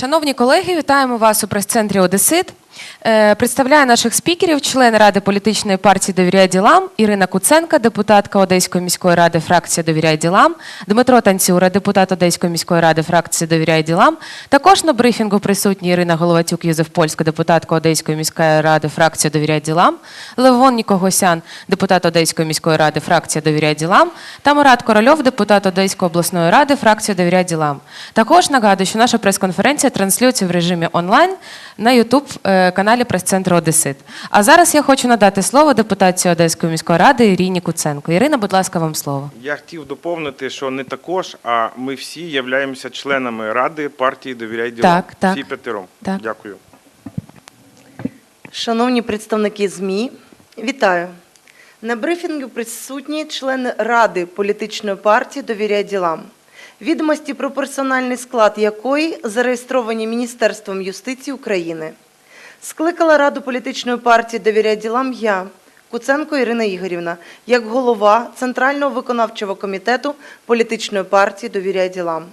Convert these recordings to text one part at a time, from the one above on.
Шановні колеги, вітаємо вас у прес-центрі Одесит. Е, Представляю наших спікерів, члени Ради політичної партії Довіряй ділам, Ірина Куценка, депутатка Одеської міської ради, фракція Довіряй ділам, Дмитро Танцюра, депутат Одеської міської ради, фракція Довіряй ділам. Також на брифінгу присутні Ірина Головатюк, Юзеф Польська, депутатка Одеської міської ради, фракція Довіряй ділам, Левон Нікогосян, депутат Одеської міської ради, фракція Довіряй ділам, та Мурат Корольов, депутат Одеської обласної ради, фракція Довіряй ділам. Також нагадую, що наша прес-конференція транслюється в режимі онлайн на youtube каналі прес-центру Одесит. А зараз я хочу надати слово депутатці Одеської міської ради Ірині Куценко. Ірина, будь ласка, вам слово. Я хотів доповнити, що не також, а ми всі являємося членами ради партії Довіряй ділам. Так, так. Всі п'ятером. Так. Дякую. Шановні представники ЗМІ, вітаю. На брифінгу присутні члени Ради політичної партії Довіряй ділам, відомості про персональний склад якої зареєстровані Міністерством юстиції України. Скликала Раду політичної партії Довіряй ділам я, Куценко Ірина Ігорівна, як голова Центрального виконавчого комітету політичної партії Довіряй ділам.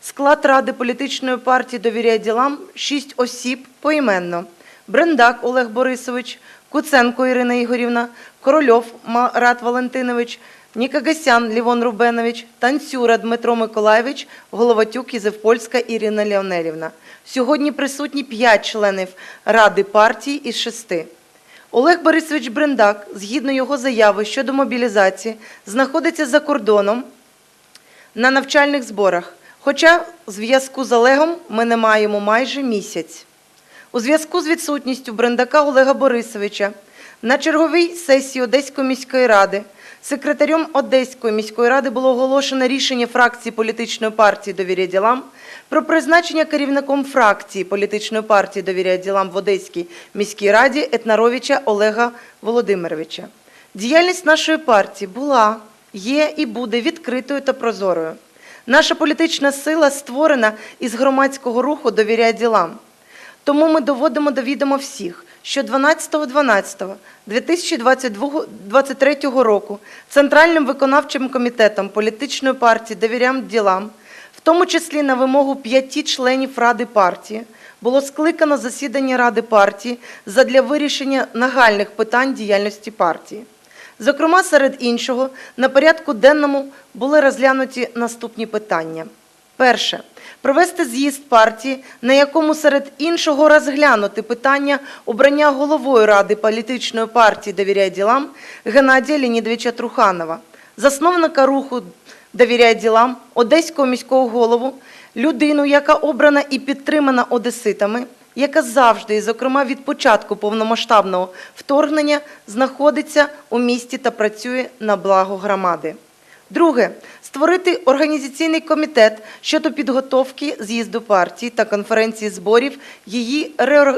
Склад Ради політичної партії «Довіряй ділам» – шість осіб поіменно. Брендак Олег Борисович, Куценко Ірина Ігорівна, Корольов Марат Валентинович, Нікагасян Лівон Рубенович, Танцюра Дмитро Миколаєвич, Головатюк Ізевпольська Ірина Леонелівна. Сьогодні присутні п'ять членів Ради партії із шести. Олег Борисович Брендак, згідно його заяви щодо мобілізації, знаходиться за кордоном на навчальних зборах. Хоча зв'язку з Олегом ми не маємо майже місяць. У зв'язку з відсутністю Брендака Олега Борисовича на черговій сесії Одеської міської ради секретарем Одеської міської ради було оголошено рішення фракції політичної партії «Довіря ділам» про призначення керівником фракції політичної партії «Довіря ділам» в Одеській міській раді Етнаровича Олега Володимировича. Діяльність нашої партії була, є і буде відкритою та прозорою. Наша політична сила створена із громадського руху «Довіряй ділам». Тому ми доводимо до відома всіх, що 12.12.2023 року Центральним виконавчим комітетом політичної партії «Довірям ділам», в тому числі на вимогу п'яти членів Ради партії, було скликано засідання Ради партії задля вирішення нагальних питань діяльності партії. Зокрема, серед іншого, на порядку денному були розглянуті наступні питання. Перше. Провести з'їзд партії, на якому серед іншого розглянути питання обрання головою Ради політичної партії «Довіряй ділам» Геннадія Леонідовича Труханова, засновника руху «Довіряй ділам», одеського міського голову, людину, яка обрана і підтримана одеситами, яка завжди, і зокрема від початку повномасштабного вторгнення, знаходиться у місті та працює на благо громади. Друге створити організаційний комітет щодо підготовки з'їзду партії та конференції зборів її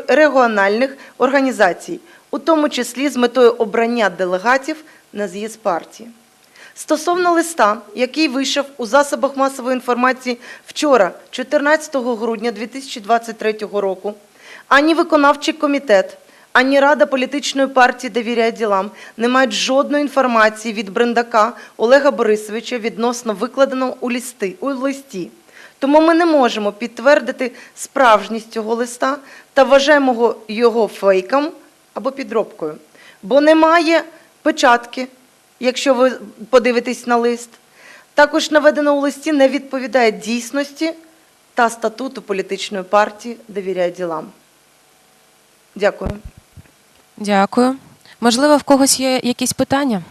регіональних організацій, у тому числі з метою обрання делегатів на з'їзд партії. Стосовно листа, який вийшов у засобах масової інформації вчора, 14 грудня 2023 року, ані виконавчий комітет, ані Рада політичної партії «Довіряй ділам» не мають жодної інформації від Брендака Олега Борисовича відносно викладеного у, листи, у листі. Тому ми не можемо підтвердити справжність цього листа та вважаємо його- фейком або підробкою, бо немає печатки, якщо ви подивитесь на лист. Також наведено у листі не відповідає дійсності та статуту політичної партії «Довіряй ділам». Дякую. Дякую. Можливо, в когось є якісь питання?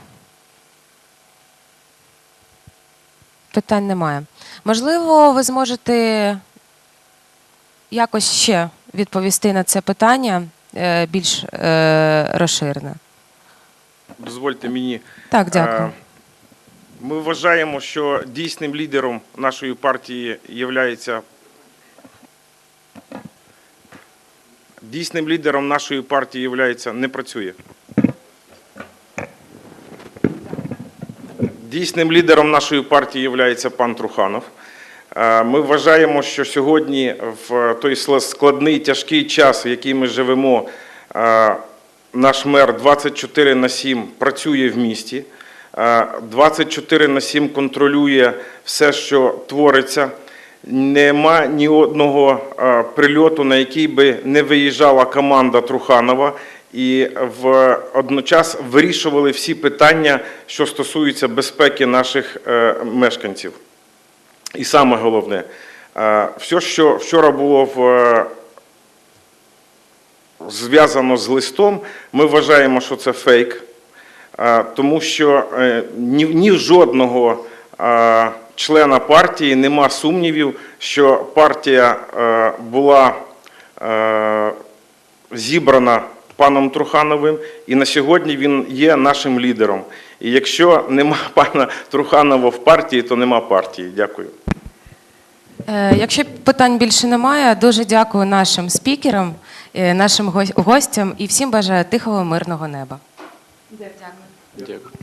Питань немає. Можливо, ви зможете якось ще відповісти на це питання е, більш е, розширене. Дозвольте мені. Так, дякую. Е, Ми вважаємо, що дійсним лідером нашої партії є дійсним лідером нашої партії являється не працює. Дійсним лідером нашої партії є пан Труханов. Е, Ми вважаємо, що сьогодні, в той складний тяжкий час, в який ми живемо, е, наш мер 24 на 7 працює в місті, е, 24 на 7 контролює все, що твориться. Нема ні одного прильоту, на який би не виїжджала команда Труханова. І в одночас вирішували всі питання, що стосуються безпеки наших е, мешканців. І саме головне, все, що вчора було в зв'язано з листом, ми вважаємо, що це фейк, тому що е, ні, жодного члена партії нема сумнівів, що партія е, була е, зібрана паном Трухановим, і на сьогодні він є нашим лідером. І якщо нема пана Труханова в партії, то нема партії. Дякую. Е, Якщо питань більше немає, дуже дякую нашим спікерам, нашим гостям і всім бажаю тихого мирного неба. Дякую. Дякую.